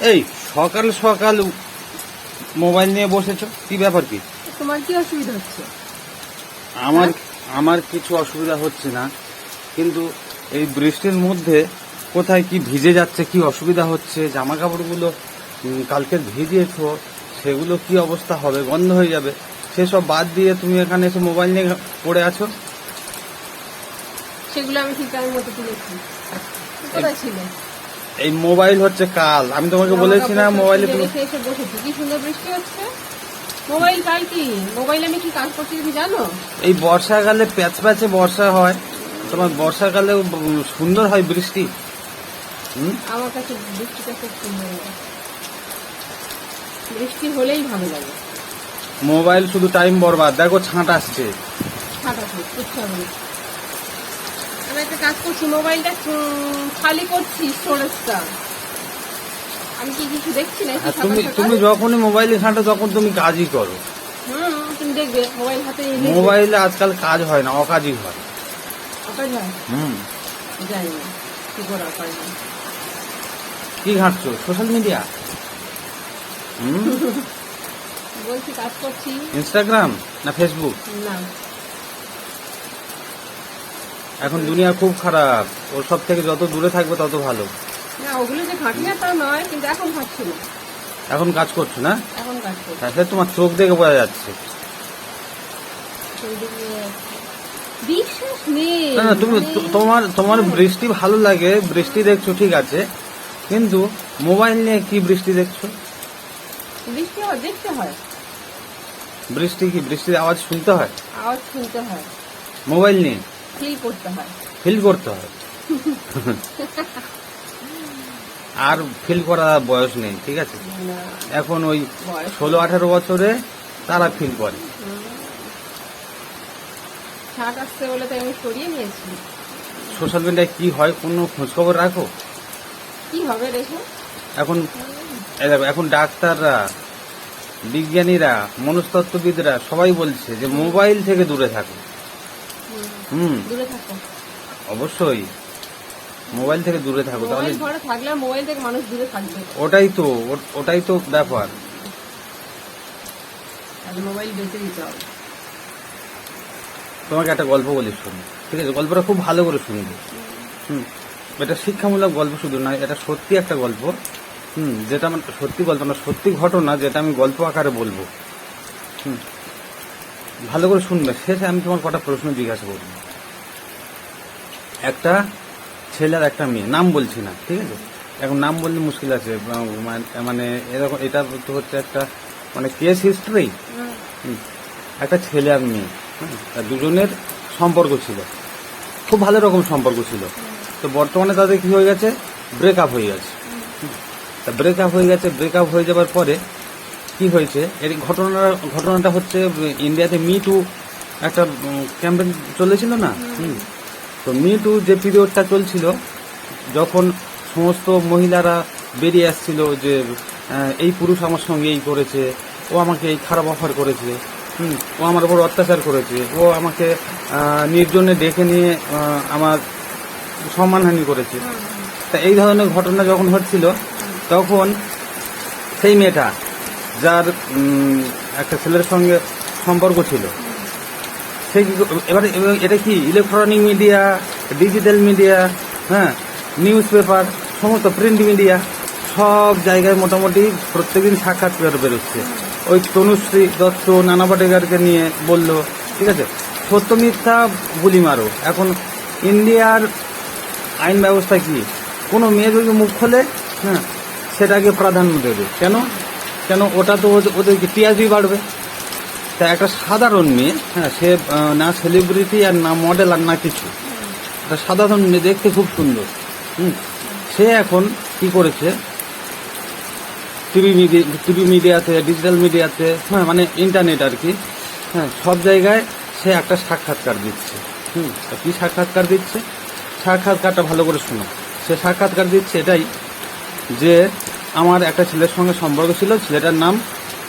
এই সকাল সকাল মোবাইল নিয়ে বসেছো? কি ব্যাপার কি? তোমার কি অসুবিধা হচ্ছে? আমার আমার কিছু অসুবিধা হচ্ছে না কিন্তু এই বৃষ্টির মধ্যে কোথায় কি ভিজে যাচ্ছে কি অসুবিধা হচ্ছে জামা কাপড়গুলো কালকে ভিজিয়েছো সেগুলো কি অবস্থা হবে গন্ধ হয়ে যাবে সেসব বাদ দিয়ে তুমি এখানে এসে মোবাইল নিয়ে পড়ে আছো? সেগুলো আমি ঠিক টাইম মতো তুলেছি কোথায় ছিল? এই মোবাইল হচ্ছে কাল। আমি তোমাকে বলেছি না মোবাইলে তুমি এসে বসেছি। কি সুন্দর বৃষ্টি হচ্ছে? মোবাইল কাল কি? মোবাইল আমি কি কাজ করছি তুমি জানো? এই বর্ষাকালে প্যাচ প্যাচে বর্ষা হয়। তোমার বর্ষাকালে সুন্দর হয় বৃষ্টি। আমার কাছে বৃষ্টিটা খুব সুন্দর বৃষ্টি হলেই ভালো লাগে। মোবাইল শুধু টাইম বরবাদ। দেখো ছাঁট আসছে। ছাটা। আমি একটা কাজ করছি মোবাইলটা খালি করছি স্টোরেজটা আমি কি কিছু দেখছি না তুমি তুমি যখনই মোবাইলে ঘাঁটো তখন তুমি কাজই করো। তুমি দেখবে মোবাইল হাতে মোবাইলে আজকাল কাজ হয় না অকাজই হয়। অকাজ হয়? হুম। জানি না কি করে অকাজ কি ঘাঁটছো? সোশ্যাল মিডিয়া হুম। বলছি কাজ করছি। ইনস্টাগ্রাম না ফেসবুক না। এখন দুনিয়া খুব খারাপ। ওর সব থেকে যত দূরে থাকবে তত ভালো। না ওগুলো যে না তা নয় কিন্তু এখন ঘাটছি না। এখন কাজ করছ না? এখন কাজ করছি। তাহলে তোমার চোখ দেখে বোঝা যাচ্ছে। বিশ্বাস নেই। না না তুমি তোমার তোমার বৃষ্টি ভালো লাগে বৃষ্টি দেখছ ঠিক আছে। কিন্তু মোবাইল নিয়ে কি বৃষ্টি দেখছ? বৃষ্টি আবার দেখতে হয়। বৃষ্টি কি বৃষ্টির আওয়াজ শুনতে হয়? আওয়াজ শুনতে হয়। মোবাইল নিয়ে? ফিল করতে হয়। ফিল করতে হয়। আর ফিল করা বয়স নেই ঠিক আছে? এখন ওই ষোলো আঠারো বছরে তারা ফিল করে। হুম। ছাট বলে তো আমি সরিয়ে নিয়েছি। সোশ্যাল মিডিয়ায় কি হয় কোনো খোঁজখবর রাখো? কি হবে দেখো? এখন এখন ডাক্তাররা বিজ্ঞানীরা মনস্তত্ত্ববিদরা সবাই বলছে যে মোবাইল থেকে দূরে থাকো। হুম। দূরে থাকো। অবশ্যই। মোবাইল থেকে দূরে থাকো তাহলে ঘরে থাকলে মোবাইল থেকে মানুষ দূরে থাকবে। ওটাই তো ওটাই তো ব্যাপার। মোবাইল বেঁচে দিতে হবে। তোমাকে একটা গল্প বলি শুনি ঠিক আছে? গল্পটা খুব ভালো করে শুনবে হুম। এটা শিক্ষামূলক গল্প শুধু নয় এটা সত্যি একটা গল্প। হুম যেটা আমার সত্যি গল্প না সত্যি ঘটনা যেটা আমি গল্প আকারে বলব। হুম। ভালো করে শুনবে। শেষে আমি তোমার কটা প্রশ্ন জিজ্ঞাসা করব। একটা ছেলে আর একটা মেয়ে। নাম বলছি না ঠিক আছে? এখন নাম বললে মুশকিল আছে। মানে- এরকম এটা তো হচ্ছে একটা মানে কেস হিস্ট্রি। একটা ছেলে আর মেয়ে হুম, তা দুজনের সম্পর্ক ছিল। খুব ভালো রকম সম্পর্ক ছিল। তো বর্তমানে তাদের কি হয়ে গেছে? ব্রেকআপ হয়ে গেছে। তা ব্রেকআপ হয়ে গেছে ব্রেকআপ হয়ে যাবার পরে কি হয়েছে? এর ঘটনা ঘটনাটা হচ্ছে ইন্ডিয়াতে মি টু একটা ক্যাম্পেন চলেছিল না? তো মি টু যে পিরিয়ডটা চলছিল, যখন সমস্ত মহিলারা বেরিয়ে আসছিল যে এই পুরুষ আমার সঙ্গে এই করেছে, ও আমাকে এই খারাপ অফার করেছে ও আমার উপর অত্যাচার করেছে, ও আমাকে নির্জনে ডেকে নিয়ে আমার সম্মানহানি করেছে। তা এই ধরনের ঘটনা যখন হচ্ছিল তখন সেই মেয়েটা যার একটা ছেলের সঙ্গে সম্পর্ক ছিল। সে এবার এটা কি ইলেকট্রনিক মিডিয়া ডিজিটাল মিডিয়া হ্যাঁ নিউজ পেপার সমস্ত প্রিন্ট মিডিয়া সব জায়গায় মোটামুটি প্রত্যেকদিন সাক্ষাৎকার বেরোচ্ছে। ওই তনুশ্রী, দত্ত, নানা পাটেকারকে নিয়ে বলল, ঠিক আছে? সত্য মিথ্যা গুলি মারো। এখন ইন্ডিয়ার আইন ব্যবস্থা কি? কোনো মেয়ে যদি মুখ খোলে হ্যাঁ সেটাকে প্রাধান্য দেবে। কেন? কেন ওটা তো ওদের- টিআরপি বাড়বে। তা একটা সাধারণ মেয়ে হ্যাঁ সে না সেলিব্রিটি আর না মডেল আর না কিছু। একটা সাধারণ মেয়ে দেখতে খুব সুন্দর। হুম? সে এখন কি করেছে? টিভি মিডিয়া টিভি মিডিয়াতে ডিজিটাল মিডিয়াতে হ্যাঁ মানে ইন্টারনেট আর কি হ্যাঁ সব জায়গায় সে একটা সাক্ষাৎকার দিচ্ছে। হুম? কি সাক্ষাৎকার দিচ্ছে? সাক্ষাৎকারটা ভালো করে শোনো। সে সাক্ষাৎকার দিচ্ছে এটাই যে আমার একটা ছেলের সঙ্গে সম্পর্ক ছিল ছেলেটার নাম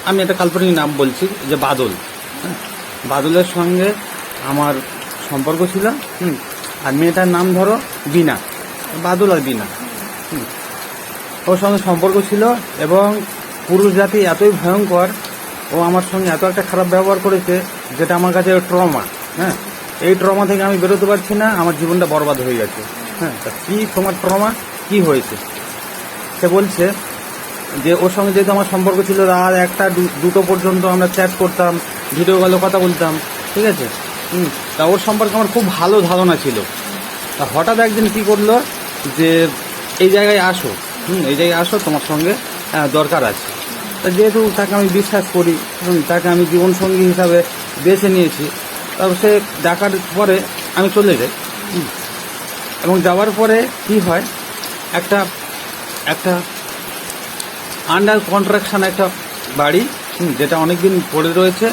আমি একটা কাল্পনিক নাম বলছি যে বাদল। হ্যাঁ, বাদলের সঙ্গে আমার সম্পর্ক ছিল হুম আর মেয়েটার নাম ধরো বিনা বাদল আর বিনা হুম। ওর সঙ্গে সম্পর্ক ছিল এবং পুরুষ জাতি এতই ভয়ঙ্কর ও আমার সঙ্গে এত একটা খারাপ ব্যবহার করেছে যেটা আমার কাছে ট্রমা হ্যাঁ? এই ট্রমা থেকে আমি বেরোতে পারছি না আমার জীবনটা বরবাদ হয়ে গেছে হ্যাঁ? তা কী তোমার ট্রমা কি হয়েছে? সে বলছে যে ওর সঙ্গে যেহেতু আমার সম্পর্ক ছিল, রাত একটা দুটো পর্যন্ত আমরা চ্যাট করতাম ভিডিও কলে কথা বলতাম, ঠিক আছে? হুম, তা ওর সম্পর্কে আমার খুব ভালো ধারণা ছিল। তা হঠাৎ একদিন কি করল যে, এই জায়গায় আসো, হুম, এই জায়গায় আসো, তোমার সঙ্গে দরকার আছে। তা যেহেতু তাকে আমি বিশ্বাস করি তাকে আমি জীবনসঙ্গী হিসাবে বেছে নিয়েছি তারপর সে ডাকার পরে আমি চলে যাই এবং যাওয়ার পরে কি হয়, একটা একটা আন্ডার কন্ট্রাকশন একটা বাড়ি যেটা অনেকদিন পড়ে রয়েছে,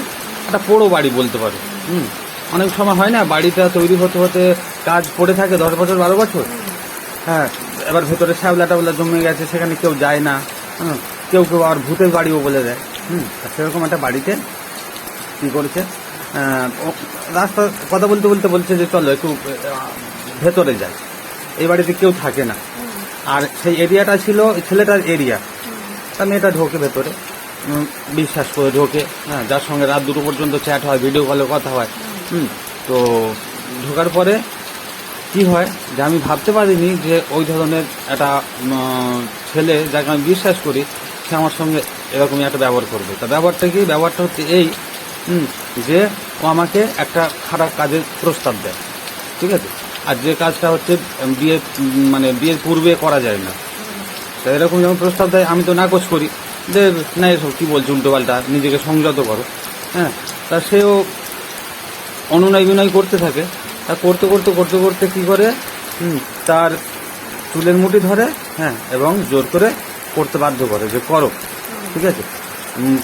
একটা পোড়ো বাড়ি বলতে পারো, হুম, অনেক সময় হয় না, বাড়িটা তৈরি হতে হতে কাজ পড়ে থাকে দশ বছর, বারো বছর হ্যাঁ এবার ভেতরে শ্যাবলা টাবলা জমে গেছে, সেখানে কেউ যায় না কেউ কেউ আর ভূতের বাড়িও বলে দেয়, হুম সেরকম একটা বাড়িতে কী করেছে রাস্তা, কথা বলতে বলতে বলছে যে চলো একটু ভেতরে যাই, এই বাড়িতে কেউ থাকে না, আর সেই এরিয়াটা ছিল ছেলেটার এরিয়া তা মেয়েটা ঢোকে ভেতরে। বিশ্বাস করে ঢোকে। হ্যাঁ যার সঙ্গে রাত দুটো পর্যন্ত চ্যাট হয় ভিডিও কলে কথা হয়। হুম, তো ঢোকার পরে কি হয় যে আমি ভাবতে পারিনি যে ওই ধরনের একটা ছেলে যাকে আমি বিশ্বাস করি, সে আমার সঙ্গে এরকমই একটা ব্যবহার করবে। তা ব্যবহারটা কি? ব্যবহারটা হচ্ছে এই যে ও আমাকে একটা খারাপ কাজের প্রস্তাব দেয়। ঠিক আছে? আর যে কাজটা হচ্ছে বিয়ে মানে বিয়ের পূর্বে করা যায় না। তা এরকম যখন প্রস্তাব দেয়, আমি তো নাকচ করি। যে, না, এসব কী বলছে, উল্টো পাল্টা, নিজেকে সংযত করো। হ্যাঁ তা সেও অনুনয় বিনয় করতে থাকে। তা করতে করতে করতে করতে কি করে? তার চুলের মুঠি ধরে হ্যাঁ এবং জোর করে করতে বাধ্য করে যে, করো। ঠিক আছে?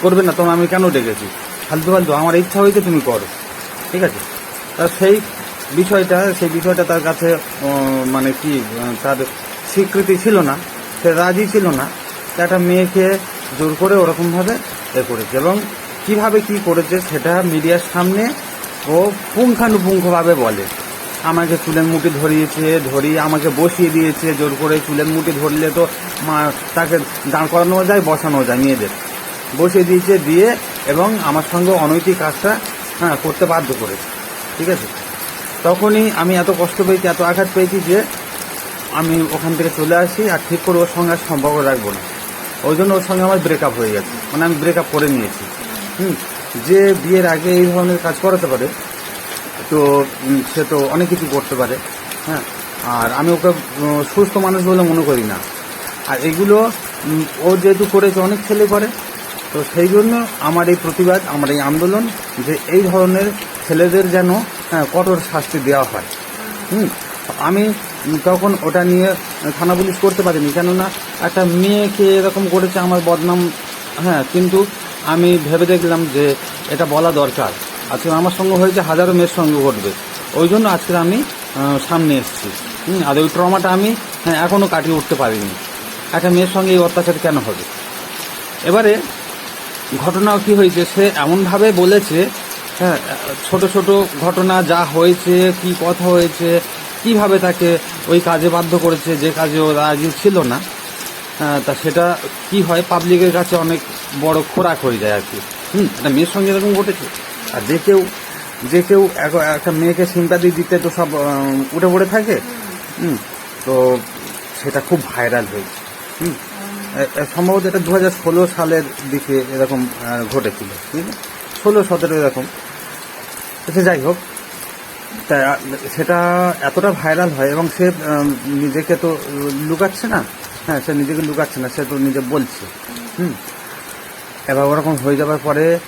করবে না তোমার আমি কেন ডেকেছি? ফালতু ফালতু, আমার ইচ্ছা হয়েছে তুমি করো। ঠিক আছে? তা সেই বিষয়টা সেই বিষয়টা তার কাছে মানে কি, তার স্বীকৃতি ছিল না। সে রাজি ছিল না। একটা মেয়েকে জোর করে ওরকমভাবে এ করেছে এবং কীভাবে কি করেছে সেটা মিডিয়ার সামনে ও পুঙ্খানুপুঙ্খভাবে বলে। আমাকে চুলের মুঠি ধরিয়েছে, ধরিয়ে আমাকে বসিয়ে দিয়েছে, জোর করে চুলের মুঠি ধরলে তো মা তাকে দাঁড় করানো যায়, বসানো যায় মেয়েদের। বসিয়ে দিয়েছে, দিয়ে এবং আমার সঙ্গে অনৈতিক কাজটা হ্যাঁ করতে বাধ্য করেছে। ঠিক আছে? তখনই আমি এত কষ্ট পেয়েছি, এত আঘাত পেয়েছি যে আমি ওখান থেকে চলে আসি আর ঠিক করে ওর সঙ্গে আর সম্পর্ক রাখব না। ওই জন্য ওর সঙ্গে আমার ব্রেকআপ হয়ে গেছে। মানে আমি ব্রেকআপ করে নিয়েছি। হুম যে বিয়ের আগে এই ধরনের কাজ করাতে পারে তো সে তো অনেক কিছু করতে পারে। হ্যাঁ আর আমি ওকে সুস্থ মানুষ বলে মনে করি না। আর এগুলো ও যেহেতু করেছে অনেক ছেলে করে তো সেই জন্য আমার এই প্রতিবাদ আমার এই আন্দোলন যে এই ধরনের ছেলেদের যেন হ্যাঁ, কঠোর শাস্তি দেওয়া হয়। হুম আমি তখন ওটা নিয়ে থানা পুলিশ করতে পারিনি। কেননা একটা মেয়েকে এরকম করেছে আমার বদনাম। হ্যাঁ কিন্তু আমি ভেবে দেখলাম যে এটা বলা দরকার। আজকে আমার সঙ্গে হয়েছে হাজারো মেয়ের সঙ্গে ঘটবে। ওই জন্য আজকে আমি সামনে এসেছি। আর ওই ট্রমাটা আমি হ্যাঁ, এখনও কাটিয়ে উঠতে পারিনি। একটা মেয়ের সঙ্গে এই অত্যাচার কেন হবে? এবারে ঘটনাও কি হয়েছে সে এমনভাবে বলেছে হ্যাঁ ছোট ছোট ঘটনা যা হয়েছে কি কথা হয়েছে কীভাবে তাকে ওই কাজে বাধ্য করেছে, যে কাজে ও রাজি ছিল না তা সেটা কি হয়, পাবলিকের কাছে অনেক বড় খোরাক হয়ে যায় আর কি। হুম, একটা মেয়ের সঙ্গে এরকম ঘটেছে? আর যে কেউ যে কেউ এক- একটা মেয়েকে সিম্পাদি দিতে তো সব উঠে পড়ে থাকে, হুম, তো সেটা খুব ভাইরাল হয়েছে, হুম। সম্ভবত এটা দু হাজার ষোলো সালের দিকে এরকম ঘটেছিল, ঠিক আছে? ষোলো, সতেরো এরকম। সে যাই হোক তা, সেটা এতটা ভাইরাল হয় এবং সে নিজেকে তো লুকাচ্ছে না। হ্যাঁ সে নিজেকে লুকাচ্ছে না, সে তো নিজে বলছে। হুম। এবার ওরকম হয়ে যাওয়ার পরে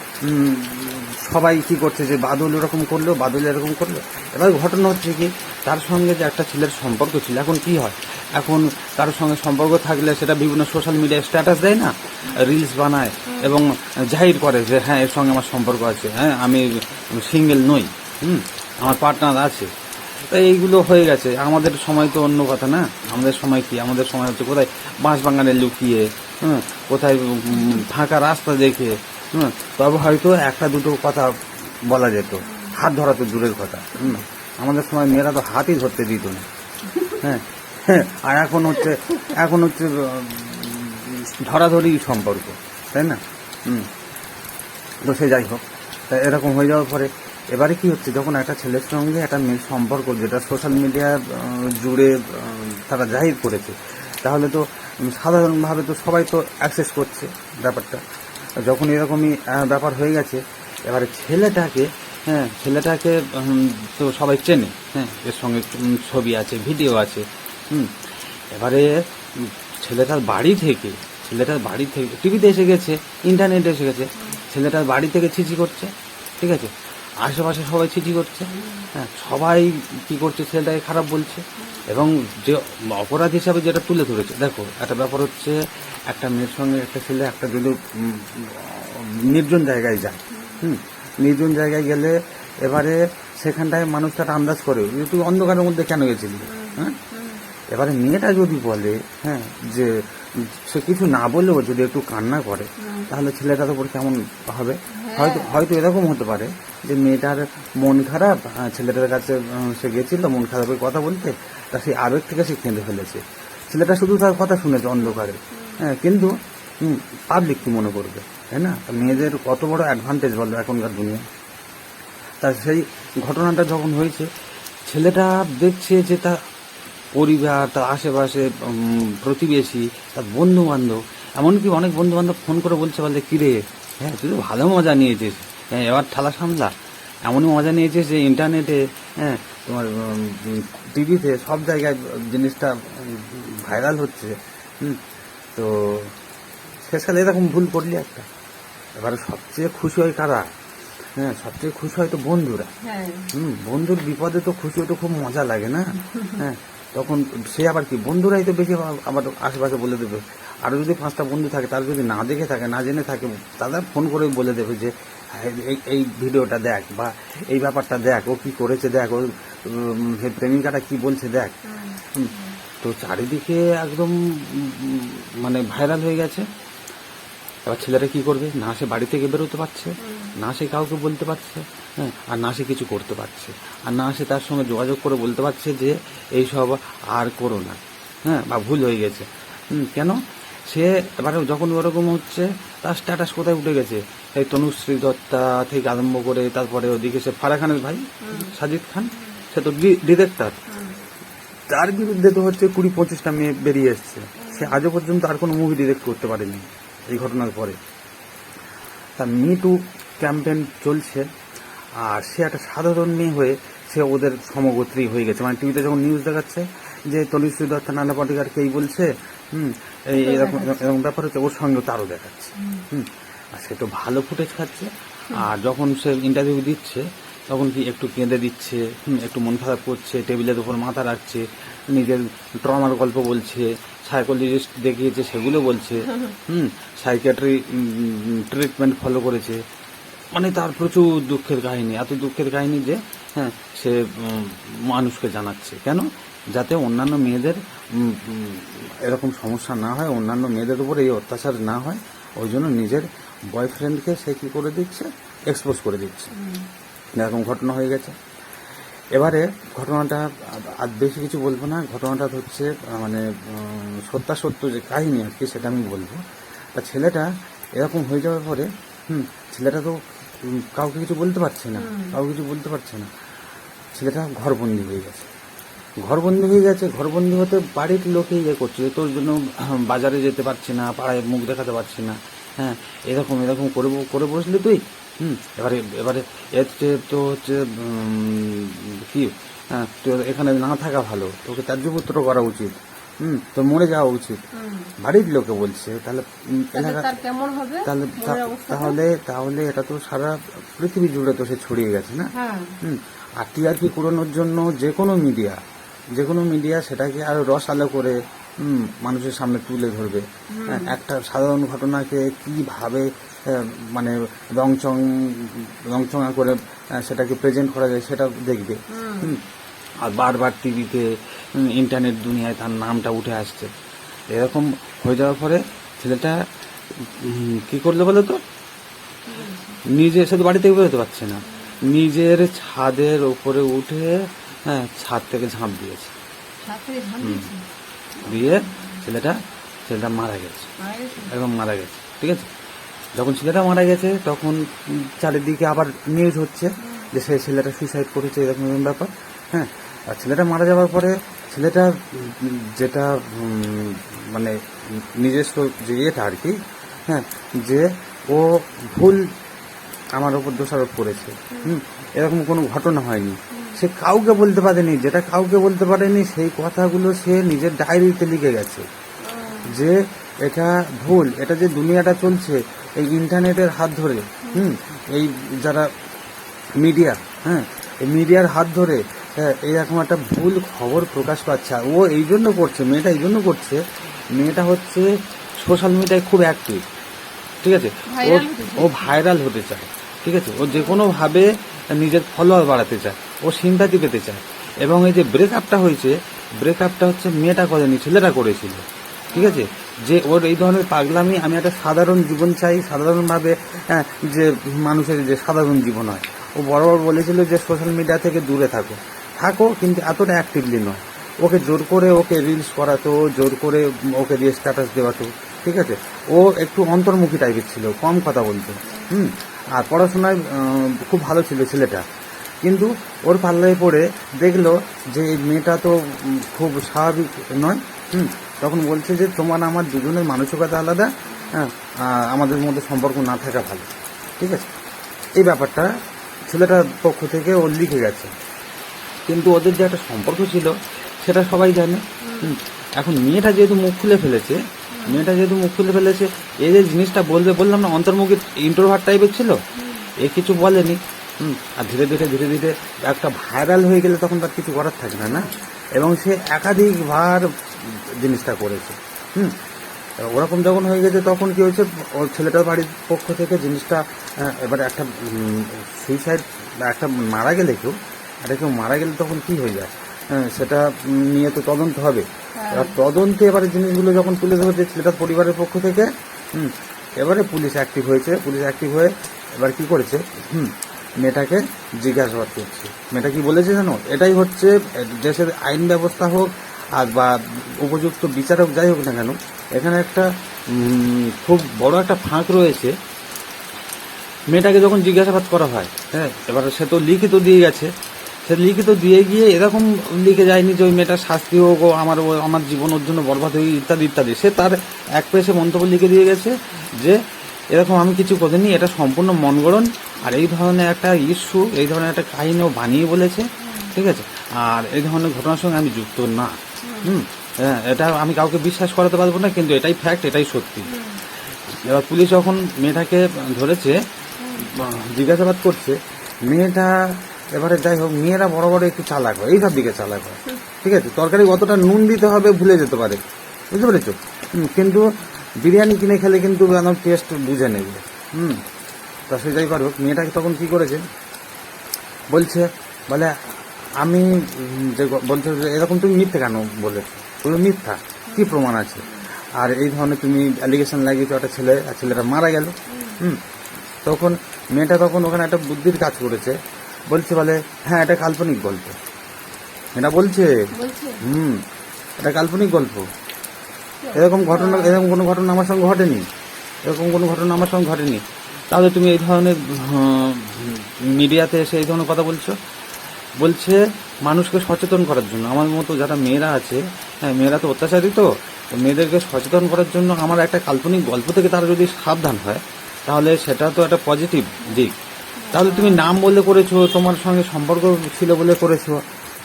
সবাই কি করছে যে বাদল ওরকম করল, বাদল এরকম করল। এবার ঘটনা হচ্ছে কি, তার সঙ্গে যে একটা ছেলের সম্পর্ক ছিল, এখন কি হয়? এখন তার সঙ্গে সম্পর্ক থাকলে সেটা বিভিন্ন সোশ্যাল মিডিয়ায় স্ট্যাটাস দেয় না? রিলস বানায় এবং জাহির করে যে হ্যাঁ এর সঙ্গে আমার সম্পর্ক আছে। হ্যাঁ আমি সিঙ্গেল নই। হুম। আমার পার্টনার আছে। তো এইগুলো হয়ে গেছে। আমাদের সময় তো অন্য কথা না? আমাদের সময় কি? আমাদের সময় হচ্ছে কোথায়? বাঁশ বাগানে লুকিয়ে হ্যাঁ কোথায় ফাঁকা রাস্তা দেখে হ্যাঁ তবে হয়তো একটা দুটো কথা বলা যেত। হাত ধরা তো দূরের কথা আমাদের সময় মেয়েরা তো হাতই ধরতে দিত না। হ্যাঁ হ্যাঁ আর এখন হচ্ছে এখন হচ্ছে ধরাধরি সম্পর্ক, তাই না? হুম। তো সে যাই হোক এরকম হয়ে যাওয়ার পরে এবারে কি হচ্ছে, যখন একটা ছেলের সঙ্গে একটা মেয়ের সম্পর্ক যেটা সোশ্যাল মিডিয়া জুড়ে তারা জাহির করেছে, তাহলে তো সাধারণভাবে তো সবাই তো অ্যাক্সেস করছে ব্যাপারটা। যখন এরকমই ব্যাপার হয়ে গেছে, এবারে ছেলেটাকে হ্যাঁ ছেলেটাকে তো সবাই চেনে হ্যাঁ এর সঙ্গে ছবি আছে ভিডিও আছে, হুম, এবারে ছেলেটার বাড়ি থেকে, ছেলেটার বাড়ি থেকে টিভিতে এসে গেছে ইন্টারনেটে এসে গেছে, ছেলেটার বাড়ি থেকে ছিচি করছে, ঠিক আছে? আশেপাশে সবাই চিঠি করছে। হ্যাঁ সবাই কি করছে ছেলেটাকে খারাপ বলছে। এবং যে অপরাধ হিসাবে যেটা তুলে ধরেছে, দেখো, একটা ব্যাপার হচ্ছে একটা মেয়ের সঙ্গে একটা ছেলে একটা যদি নির্জন জায়গায় যায়, হুম, নির্জন জায়গায় গেলে এবারে সেখানটায় মানুষ তার আন্দাজ করে তুই অন্ধকারের মধ্যে কেন গেছিলি হ্যাঁ? এবারে মেয়েটা যদি বলে হ্যাঁ যে সে কিছু না বললেও যদি একটু কান্না করে, তাহলে ছেলেটার উপর কেমন হবে? হয়তো হয়তো এরকম হতে পারে। যে মেয়েটার মন খারাপ ছেলেটার কাছে সে গেছিল, মন খারাপের কথা বলতে, তা সেই আবেগ থেকে সে কেঁদে ফেলেছে। ছেলেটা শুধু তার কথা শুনেছে অন্ধকারে। হ্যাঁ কিন্তু পাবলিক কি মনে করবে, তাই না? মেয়েদের কত বড় অ্যাডভান্টেজ বলো এখনকার দুনিয়া। তা সেই ঘটনাটা যখন হয়েছে, ছেলেটা দেখছে যে তার পরিবার, তার আশেপাশে প্রতিবেশী, তার বন্ধু বান্ধব এমনকি অনেক বন্ধু বান্ধব ফোন করে বলছে, বলে, কিরে হ্যাঁ তুই ভালো মজা নিয়েছিস। এবার ঠালা সামলা। এমনই মজা নিয়েছে যে ইন্টারনেটে হ্যাঁ তোমার টিভিতে সব জায়গায় জিনিসটা ভাইরাল হচ্ছে হুম তো শেষকালে এরকম ভুল করলি একটা। এবারে সবচেয়ে খুশি হয় কারা? হ্যাঁ সবচেয়ে খুশি হয় তো বন্ধুরা। হ্যাঁ। হুম বন্ধুর বিপদে তো খুশি হতে খুব মজা লাগে না? হ্যাঁ তখন সে আবার কি? বন্ধুরাই তো বেশি আবার- আশেপাশে বলে দেবে। আরও যদি পাঁচটা বন্ধু থাকে তার যদি না দেখে থাকে না জেনে থাকে তাদের ফোন করে বলে দেবে যে হ্যাঁ, এই এই ভিডিওটা দেখ বা এই ব্যাপারটা দেখ ও কি করেছে দেখ ও প্রেমিকাটা কি বলছে দেখ। হুম, তো চারিদিকে একদম মানে ভাইরাল হয়ে গেছে। এবার ছেলেরা কি করবে? না সে বাড়ি থেকে বেরোতে পারছে না সে কাউকে বলতে পারছে হ্যাঁ আর না সে কিছু করতে পারছে। আর না সে তার সঙ্গে যোগাযোগ করে বলতে পারছে যে এইসব আর করো না। হ্যাঁ বা ভুল হয়ে গেছে। হুম, কেন? সে এবারে যখন ওরকম হচ্ছে তার স্ট্যাটাস কোথায় উঠে গেছে? এই তনুশ্রী দত্তা থেকে আরম্ভ করে তারপরে ওদিকে সে ফারা খানের ভাই সাজিদ খান সে তো ডিরেক্টর। তার বিরুদ্ধে তো হচ্ছে কুড়ি পঁচিশটা মেয়ে বেরিয়ে এসছে। সে আজও পর্যন্ত আর কোনো মুভি ডিরেক্ট করতে পারেনি এই ঘটনার পরে। তা মি টু ক্যাম্পেন চলছে আর সে একটা সাধারণ মেয়ে হয়ে সে ওদের সমগোত্রী হয়ে গেছে। মানে টিভিতে যখন নিউজ দেখাচ্ছে যে তলিশ্রী দত্ত নানা পাটিকারকে এই বলছে হুম এই এরকম এরকম ব্যাপার হচ্ছে ওর সঙ্গে তারও দেখাচ্ছে। হুম আর সে তো ভালো ফুটেজ খাচ্ছে। আর যখন সে ইন্টারভিউ দিচ্ছে তখন কি একটু কেঁদে দিচ্ছে একটু মন খারাপ করছে টেবিলের উপর মাথা রাখছে নিজের ট্রমার গল্প বলছে সাইকোলজিস্ট দেখিয়েছে সেগুলো বলছে হুম সাইকিয়াট্রি ট্রিটমেন্ট ফলো করেছে। মানে তার প্রচুর দুঃখের কাহিনী এত দুঃখের কাহিনী যে হ্যাঁ সে মানুষকে জানাচ্ছে। কেন? যাতে অন্যান্য মেয়েদের এরকম সমস্যা না হয় অন্যান্য মেয়েদের উপর এই অত্যাচার না হয় ওই জন্য নিজের বয়ফ্রেন্ডকে সে কী করে দিচ্ছে? এক্সপোজ করে দিচ্ছে। এরকম ঘটনা হয়ে গেছে। এবারে ঘটনাটা আর- বেশি কিছু বলব না। ঘটনাটা হচ্ছে মানে সত্যাসত্য যে কাহিনী আর কি সেটা আমি বলব। তা ছেলেটা এরকম হয়ে যাওয়ার পরে হুম ছেলেটা তো কাউকে কিছু বলতে পারছে না। কাউকে কিছু বলতে পারছে না। ছেলেটা ঘরবন্দি হয়ে গেছে। ঘরবন্দি হয়ে গেছে ঘরবন্দি হতে বাড়ির লোকে ইয়ে করছে। তোর জন্য বাজারে যেতে পারছি না পাড়ায় মুখ দেখাতে পারছি না। হ্যাঁ এরকম এরকম করে করে বসলি তুই? হুম এবারে এবারে এতে তো হচ্ছে কি? হ্যাঁ তোর এখানে না থাকা ভালো। তোকে ত্যায্যপুত্র করা উচিত। হুম তোর মরে যাওয়া উচিত। বাড়ির লোকে বলছে তাহলে তাহলে তাহলে তা- তাহলে এটা তো সারা পৃথিবী জুড়ে তো সে ছড়িয়ে গেছে না? হ্যাঁ। হুম আর টিআরপি কুড়ানোর জন্য যে কোনো মিডিয়া যে কোনো মিডিয়া সেটাকে আরও রসালো করে মানুষের সামনে তুলে ধরবে। হ্যাঁ, একটা সাধারণ ঘটনাকে কীভাবে মানে রংচং রংচঙা করে সেটাকে প্রেজেন্ট করা যায় সেটা দেখবে। আর বারবার টিভিতে ইন্টারনেট দুনিয়ায় তার নামটা উঠে আসছে। এরকম হয়ে যাওয়ার পরে ছেলেটা কি করল বলো তো? নিজে শুধু তো বাড়ি থেকে বেরোতে পারছে না। নিজের ছাদের ওপরে উঠে হ্যাঁ ছাদ থেকে ঝাঁপ দিয়েছে। দিয়ে ছেলেটা ছেলেটা মারা গেছে। একদম মারা গেছে ঠিক আছে? যখন ছেলেটা মারা গেছে তখন চারিদিকে আবার নিউজ হচ্ছে যে সেই ছেলেটা সুইসাইড করেছে এরকম এরকম ব্যাপার। হ্যাঁ আর ছেলেটা মারা যাওয়ার পরে ছেলেটা যেটা মানে নিজস্ব যে ইয়েটা আর কি হ্যাঁ যে ও ভুল আমার ওপর দোষারোপ করেছে। হুম এরকম কোনো ঘটনা হয়নি। সে কাউকে বলতে পারেনি যেটা কাউকে বলতে পারেনি সেই কথাগুলো সে নিজের ডায়েরিতে লিখে গেছে। যে এটা ভুল এটা যে দুনিয়াটা চলছে এই ইন্টারনেটের হাত ধরে হুম এই যারা মিডিয়া হ্যাঁ এই মিডিয়ার হাত ধরে হ্যাঁ এরকম একটা ভুল খবর প্রকাশ পাচ্ছে ও এই জন্য করছে মেয়েটা এই জন্য করছে মেয়েটা হচ্ছে সোশ্যাল মিডিয়ায় খুব অ্যাক্টিভ ঠিক আছে? ও। ও ভাইরাল হতে চায় ঠিক আছে? ও যে কোনোভাবে নিজের ফলোয়ার বাড়াতে চায়। ও সিম্পাতি পেতে চায়। এবং এই যে ব্রেকআপটা হয়েছে ব্রেকআপটা হচ্ছে মেয়েটা করেনি ছেলেটা করেছিল। ঠিক আছে? যে ওর এই ধরনের পাগলামি আমি একটা সাধারণ জীবন চাই সাধারণভাবে হ্যাঁ, যে মানুষের যে সাধারণ জীবন হয়। ও বরাবর বলেছিল যে সোশ্যাল মিডিয়া থেকে দূরে থাকো। থাকো কিন্তু এতটা অ্যাক্টিভলি নয়। ওকে জোর করে ওকে রিলস করাতো জোর করে ওকে দিয়ে স্ট্যাটাস দেওয়াতো। ঠিক আছে? ও একটু অন্তর্মুখী টাইপের ছিল কম কথা বলতো। হুম? আর পড়াশোনায় খুব ভালো ছিল ছেলেটা। কিন্তু ওর পাল্লায় পড়ে দেখল যে মেয়েটা তো খুব স্বাভাবিক নয়, হুম, তখন বলছে যে তোমার আমার দুজনের মানসিকতা আলাদা হ্যাঁ আমাদের মধ্যে সম্পর্ক না থাকা ভালো, ঠিক আছে এই ব্যাপারটা ছেলেটার পক্ষ থেকে ও লিখে গেছে কিন্তু ওদের যে একটা সম্পর্ক ছিল, সেটা সবাই জানে। এখন মেয়েটা যেহেতু মুখ খুলে ফেলেছে, মেয়েটা যেহেতু মুখ খুলে ফেলেছে এই যে জিনিসটা বলবে বললাম না, অন্তর্মুখী ইন্ট্রোভার্ট টাইপের ছিল, এ কিছু বলেনি হুম আর ধীরে ধীরে ধীরে ধীরে একটা ভাইরাল হয়ে গেলে তখন তার কিছু করার থাকে না না? এবং সে একাধিকবার জিনিসটা করেছে হুম? ওরকম যখন হয়ে গেছে তখন কি হয়েছে ওর ছেলেটার বাড়ির পক্ষ থেকে জিনিসটা এবার একটা সুইসাইড বা একটা মারা গেলে কেউ একটা কেউ মারা গেলে তখন কি হয়ে যায়? হ্যাঁ, সেটা নিয়ে তো তদন্ত হবে। এবার তদন্তে এবারে জিনিসগুলো যখন তুলে ধরেছে ছেলেটার পরিবারের পক্ষ থেকে হুম এবারে পুলিশ অ্যাক্টিভ হয়েছে পুলিশ অ্যাক্টিভ হয়ে এবার কি করেছে হুম মেয়েটাকে জিজ্ঞাসাবাদ করছে। মেয়েটা কি বলেছে জানো? এটাই হচ্ছে, দেশের আইন ব্যবস্থা হোক আর বা উপযুক্ত বিচারক যাই হোক না কেন, এখানে একটা খুব বড় একটা ফাঁক রয়েছে। মেয়েটাকে যখন জিজ্ঞাসাবাদ করা হয় হ্যাঁ এবার সে তো লিখিত দিয়ে গেছে। সে লিখিত দিয়ে গিয়ে এরকম লিখে যায়নি যে ওই মেয়েটার শাস্তি হোক ও আমার আমার জীবন ওর জন্য বরবাদ হয়ে ইত্যাদি ইত্যাদি। সে তার এক পেশে মন্তব্য লিখে দিয়ে গেছে যে, এরকম আমি কিছু করিনি, এটা সম্পূর্ণ মনগড়ন। আর এই ধরনের একটা ইস্যু, এই ধরনের একটা কাহিনী ও বানিয়ে বলেছে, ঠিক আছে? আর এই ধরনের ঘটনার সঙ্গে আমি যুক্ত না। হুম? হ্যাঁ এটা আমি কাউকে বিশ্বাস করাতে পারব না, কিন্তু এটাই ফ্যাক্ট এটাই সত্যি। এবার পুলিশ যখন মেয়েটাকে ধরেছে, জিজ্ঞাসাবাদ করছে, মেয়েটা এবারে যাই হোক, মেয়েরা বড় বড় একটু চালাক হয়, এইসব দিকে চালাক হয়, ঠিক আছে? তরকারি কতটা নুন দিতে হবে ভুলে যেতে পারে, বুঝতে পেরেছ? কিন্তু বিরিয়ানি কিনে খেলে কিন্তু টেস্ট বুঝে নেবে হুম? তা সে যাই পারুক মেয়েটাকে তখন কি করেছে? বলছে বলে আমি যে বলছে যে এরকম তুমি মিথ্যে কেন বলে বলে মিথ্যা কি প্রমাণ আছে? আর এই ধরনের তুমি অ্যালিগেশন লাগিয়েছো একটা ছেলে আর ছেলেটা মারা গেল। হুম। তখন মেয়েটা তখন ওখানে একটা বুদ্ধির কাজ করেছে। বলছে বলে হ্যাঁ এটা কাল্পনিক গল্প। এটা বলছে বলছে? হুম এটা কাল্পনিক গল্প। এরকম ঘটনা এরকম কোনো ঘটনা আমার সঙ্গে ঘটেনি। এরকম কোনো ঘটনা আমার সঙ্গে ঘটেনি। তাহলে তুমি এই ধরনের মিডিয়াতে এসে এই ধরনের কথা বলছো? বলছে মানুষকে সচেতন করার জন্য। আমার মতো যারা মেয়েরা আছে হ্যাঁ মেয়েরা তো অত্যাচারী তো তো মেয়েদেরকে সচেতন করার জন্য আমার একটা কাল্পনিক গল্প থেকে তারা যদি সাবধান হয়, তাহলে সেটা তো একটা পজিটিভ দিক। তাহলে তুমি নাম বলে করেছ, তোমার সঙ্গে সম্পর্ক ছিল বলে করেছ,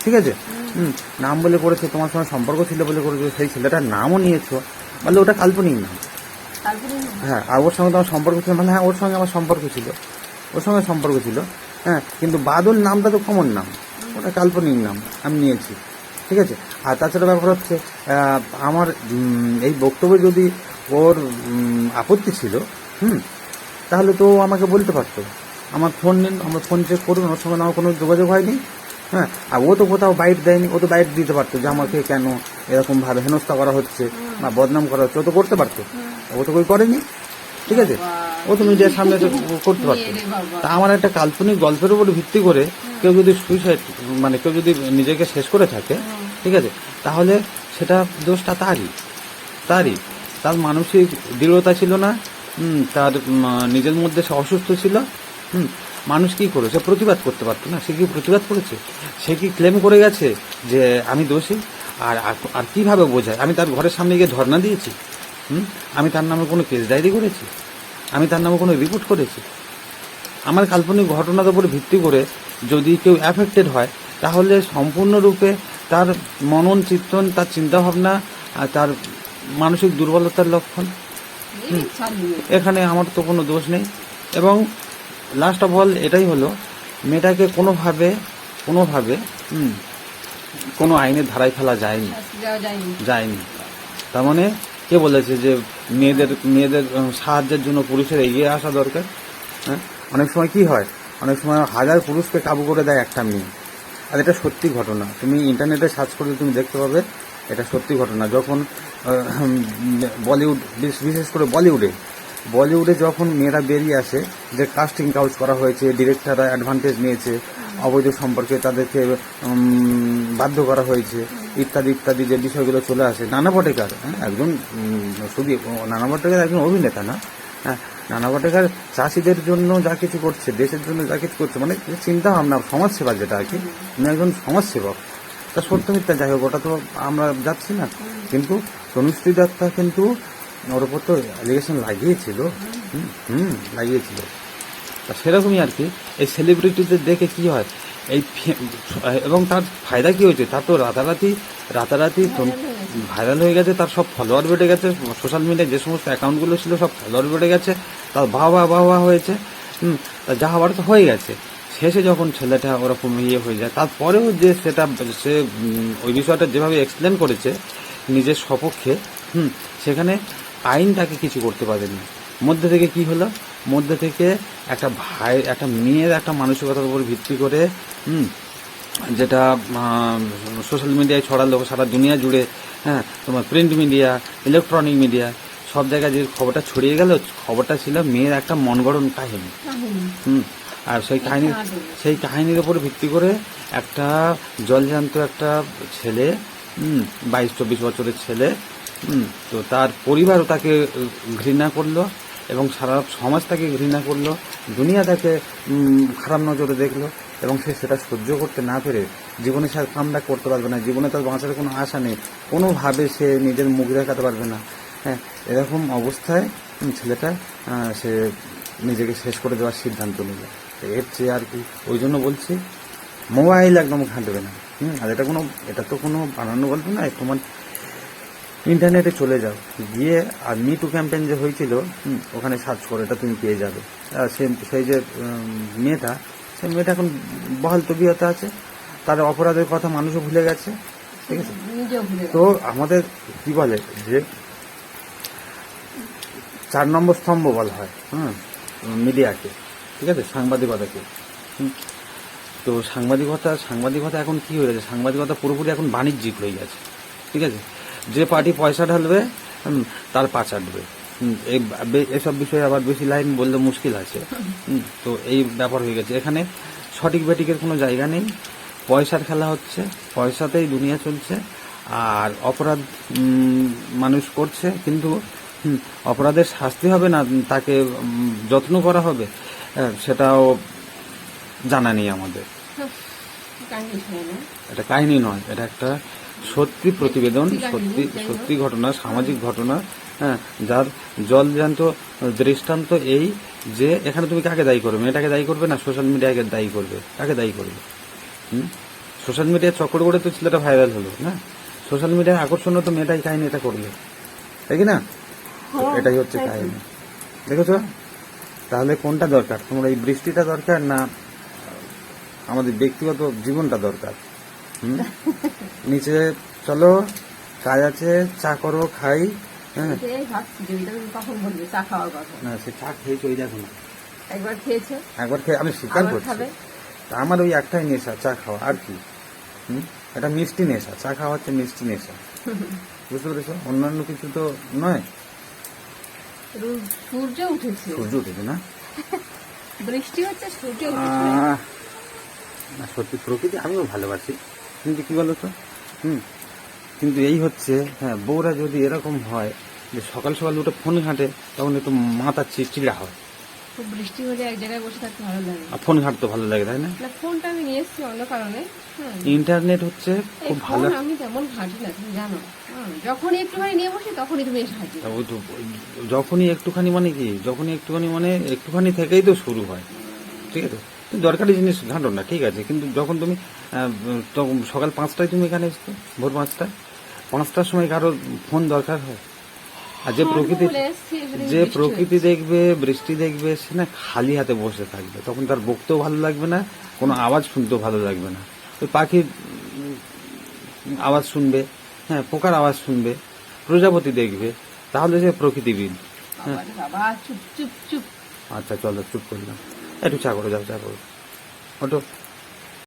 ঠিক আছে? হুম, নাম বলে করেছ, তোমার সঙ্গে সম্পর্ক ছিল বলে করেছ, সেই ছেলেটার নামও নিয়েছো বলে ওটা কাল্পনিক নাম হ্যাঁ আর ওর সঙ্গে তো আমার সম্পর্ক ছিল মানে হ্যাঁ ওর সঙ্গে আমার সম্পর্ক ছিল। ওর সঙ্গে সম্পর্ক ছিল হ্যাঁ কিন্তু বাদল নামটা তো কমন নাম। ওটা কাল্পনিক নাম, আমি নিয়েছি, ঠিক আছে? আর তাছাড়া ব্যাপার হচ্ছে আমার এই বক্তব্যে যদি ওর আপত্তি ছিল, হুম, তাহলে তো আমাকে বলতে পারতো। আমার ফোন নিন, আমার ফোন চেক করুন, ওর সঙ্গে আমার কোনো যোগাযোগ হয়নি। হ্যাঁ আর ও তো কোথাও বাইট দেয়নি ও তো বাইট দিতে পারতো যে আমাকে কেন এরকম ভাবে হেনস্থা করা হচ্ছে বা বদনাম করা হচ্ছে ও তো করতে পারতো। ও তো কই করেনি ঠিক আছে? ও তো মিডিয়ার সামনে করতে পারতো। তা আমার একটা কাল্পনিক গল্পের উপর ভিত্তি করে কেউ যদি সুইসাইড মানে কেউ যদি নিজেকে শেষ করে থাকে ঠিক আছে? তাহলে সেটা দোষটা তারই তারই। তার মানসিক দৃঢ়তা ছিল না হুম, তার নিজের মধ্যে সে অসুস্থ ছিল হুম, মানুষ কি করে সে প্রতিবাদ করতে পারতো না। সে কি প্রতিবাদ করেছে? সে কি ক্লেম করে গেছে যে আমি দোষী? আর, আর- কীভাবে বোঝায়? আমি তার ঘরের সামনে গিয়ে ধর্ণা দিয়েছি। হুম? আমি তার নামে কোনো কেস ডায়েরি করেছি? আমি তার নামে কোনো রিপোর্ট করেছি? আমার কাল্পনিক ঘটনার উপর ভিত্তি করে যদি কেউ অ্যাফেক্টেড হয়, তাহলে সম্পূর্ণরূপে তার মনন, চিন্তন, তার চিন্তাভাবনা, আর তার মানসিক দুর্বলতার লক্ষণ। এখানে আমার তো কোনো দোষ নেই। এবং লাস্ট অফ অল এটাই হলো মেয়েটাকে কোনোভাবে কোনোভাবে কোনো আইনের ধারায় ফেলা যায়নি। যায়নি। যায়নি। তার মানে কে বলেছে যে মেয়েদের মেয়েদের সাহায্যের জন্য পুরুষের এগিয়ে আসা দরকার? হ্যাঁ? অনেক সময় কি হয়? অনেক সময় হাজার পুরুষকে কাবু করে দেয় একটা মেয়ে। আর এটা সত্যি ঘটনা। তুমি ইন্টারনেটে সার্চ করলে তুমি দেখতে পাবে এটা সত্যি ঘটনা। যখন বলিউড বিশ- বিশেষ করে বলিউডে বলিউডে যখন মেয়েরা বেরিয়ে আসে যে কাস্টিং কাউচ করা হয়েছে ডিরেক্টররা অ্যাডভান্টেজ নিয়েছে অবৈধ সম্পর্কে তাদেরকে বাধ্য করা হয়েছে ইত্যাদি ইত্যাদি যে বিষয়গুলো চলে আসে নানা পটেকার হ্যাঁ, একজন শুধু নানা পটেকার একজন অভিনেতা না হ্যাঁ নানা পটেকার চাষিদের জন্য যা কিছু করছে দেশের জন্য যা কিছু করছে মানে চিন্তা ভাবনা সমাজসেবা যেটা আর কি একজন সমাজসেবক। তা সত্য মিথ্যা যাই হোক ওটা তো আমরা যাচ্ছি না। কিন্তু তনুশ্রী দত্তা কিন্তু ওর উপর তো অ্যালিগেশন লাগিয়েছিল। হুম, লাগিয়েছিল। তা সেরকমই আর কি। এই সেলিব্রিটিদের দেখে কি হয়? এই ফে- এবং তার ফায়দা কি হয়েছে? তার তো রাতারাতি রাতারাতি ভাইরাল হয়ে গেছে। তার সব ফলোয়ার বেড়ে গেছে সোশ্যাল মিডিয়ায় যে সমস্ত অ্যাকাউন্টগুলো ছিল সব ফলোয়ার বেড়ে গেছে তার বাবা বাবা হয়েছে হুম তা যা হওয়ার তো হয়ে গেছে। শেষে যখন ছেলেটা ওরকম ইয়ে হয়ে যায় তারপরেও যে সেটা সে ওই বিষয়টা যেভাবে এক্সপ্লেন করেছে নিজের সপক্ষে হুম সেখানে আইন তাকে কিছু করতে পারেনি। মধ্যে থেকে কি হলো? মধ্যে থেকে একটা ভাই একটা মেয়ের একটা মানসিকতার উপর ভিত্তি করে হুম যেটা সোশ্যাল মিডিয়ায় ছড়ালো সারা দুনিয়া জুড়ে হ্যাঁ তোমার প্রিন্ট মিডিয়া ইলেকট্রনিক মিডিয়া সব জায়গায় যে খবরটা ছড়িয়ে গেল খবরটা ছিল মেয়ের একটা মনগড়ন কাহিনী। কাহিনী। হুম আর সেই কাহিনী সেই কাহিনীর উপর ভিত্তি করে একটা জলজান্ত একটা ছেলে হুম বাইশ চব্বিশ বছরের ছেলে তো তার পরিবারও তাকে ঘৃণা করল এবং সারা সমাজ তাকে ঘৃণা করল, দুনিয়া তাকে খারাপ নজরে দেখল এবং সে সেটা সহ্য করতে না পেরে জীবনে সে কামব্যাক করতে পারবে না, জীবনে তার বাঁচার কোনো আশা নেই, কোনোভাবে সে নিজের মুখ দেখাতে পারবে না। হ্যাঁ এরকম অবস্থায় ছেলেটা সে নিজেকে শেষ করে দেওয়ার সিদ্ধান্ত নিল। এর চেয়ে আর কি, ওই জন্য বলছি, মোবাইল একদম ঘাঁটবে না। হুম, আর এটা কোনো, এটা তো কোনো বানানো গল্প না তোমার ইন্টারনেটে চলে যাও। গিয়ে আর মি টু ক্যাম্পেইন যে হয়েছিল ওখানে সার্চ করে এটা তুমি পেয়ে যাবে। আর সে সেই যে মেয়েটা সেই মেয়েটা এখন বহাল তবিয়তে আছে। তার অপরাধের কথা মানুষও ভুলে গেছে ঠিক আছে। তো আমাদের কি বলে যে চার নম্বর স্তম্ভ বলা হয় হ্যাঁ মিডিয়াকে ঠিক আছে? সাংবাদিকতাকে। তো সাংবাদিকতা সাংবাদিকতা এখন কি হয়ে গেছে? সাংবাদিকতা পুরোপুরি এখন বাণিজ্যিক হয়ে গেছে ঠিক আছে? যে পার্টি পয়সা ঢালবে তার পা চাটবে। এই এসব বিষয়ে আবার বেশি লাইন বললে মুশকিল আছে। তো এই ব্যাপার হয়ে গেছে। এখানে সঠিক বেটিকের কোনো জায়গা নেই। পয়সার খেলা হচ্ছে পয়সাতেই দুনিয়া চলছে। আর অপরাধ মানুষ করছে কিন্তু অপরাধের শাস্তি হবে না তাকে যত্ন করা হবে সেটাও জানা নেই আমাদের। না এটা কাহিনী নয় এটা একটা সত্যি প্রতিবেদন সত্যি সত্যি ঘটনা সামাজিক ঘটনা হ্যাঁ যার জলজান্ত দৃষ্টান্ত এই যে এখানে তুমি কাকে দায়ী করবে? মেয়েটাকে দায়ী করবে না সোশ্যাল মিডিয়াকে দায়ী করবে? কাকে দায়ী করবে? হুম? সোশ্যাল মিডিয়ার চক্কর করে তো ছেলেটা ভাইরাল হলো না? সোশ্যাল মিডিয়ার আকর্ষণ তো মেয়েটাই কাহিনী এটা করবে তাই কি না? হ্যাঁ, এটাই হচ্ছে। কাহিনী। দেখেছ? তাহলে কোনটা দরকার? তোমার এই বৃষ্টিটা দরকার না আমাদের ব্যক্তিগত জীবনটা দরকার? নিচে চলো কাজ আছে চা করো খাই হ্যাঁ। সে চা খেয়েছি ওই দেখো না। একবার খেয়েছে? একবার খেয়ে আমি স্বীকার করছি। আমার ওই একটাই নেশা চা খাওয়া আর কি? এটা মিষ্টি নেশা চা খাওয়া হচ্ছে মিষ্টি নেশা। বুঝতে পেরেছ? অন্যান্য কিছু তো নয়। সূর্য উঠেছে। সূর্য উঠেছে না? বৃষ্টি হচ্ছে সূর্য উঠেছে। সত্যি প্রকৃতি আমিও ভালোবাসি। কিন্তু কি বলতো? হুম। কিন্তু এই হচ্ছে হ্যাঁ বউরা যদি এরকম হয় যে সকাল সকাল দুটো ফোন ঘাঁটে তখন একটু মাথা চিড়চিড়া হয়। বৃষ্টি হলে এক জায়গায় বসে থাকতে ভালো লাগে। আর ফোন ঘাঁটতে ভালো লাগে তাই না? ফোনটা আমি নিয়ে এসেছি অন্য কারণে। ইন্টারনেট হচ্ছে খুব ভালো। আমি তেমন ঘাঁটি না তুমি জানো। যখনই একটুখানি নিয়ে বসি তখনই তুমি এসে হাজির ওই তো যখনই একটুখানি মানে কি যখনই একটুখানি মানে একটুখানি থেকেই তো শুরু হয়। ঠিক আছে? দরকারি জিনিস ঘাঁটো না ঠিক আছে। কিন্তু যখন তুমি তখন সকাল পাঁচটায় তুমি এখানে এসছো ভোর পাঁচটায় পাঁচটার সময় কারও ফোন দরকার হয়? আর যে প্রকৃতি যে প্রকৃতি দেখবে বৃষ্টি দেখবে সে না খালি হাতে বসে থাকবে। তখন তার বকতেও ভালো লাগবে না কোনো আওয়াজ শুনতেও ভালো লাগবে না। ওই পাখির আওয়াজ শুনবে হ্যাঁ পোকার আওয়াজ শুনবে প্রজাপতি দেখবে তাহলে সে প্রকৃতিবিদ। চুপ। আচ্ছা চলো চুপ করলাম। একটু চা করো যাও চা করো। ওটো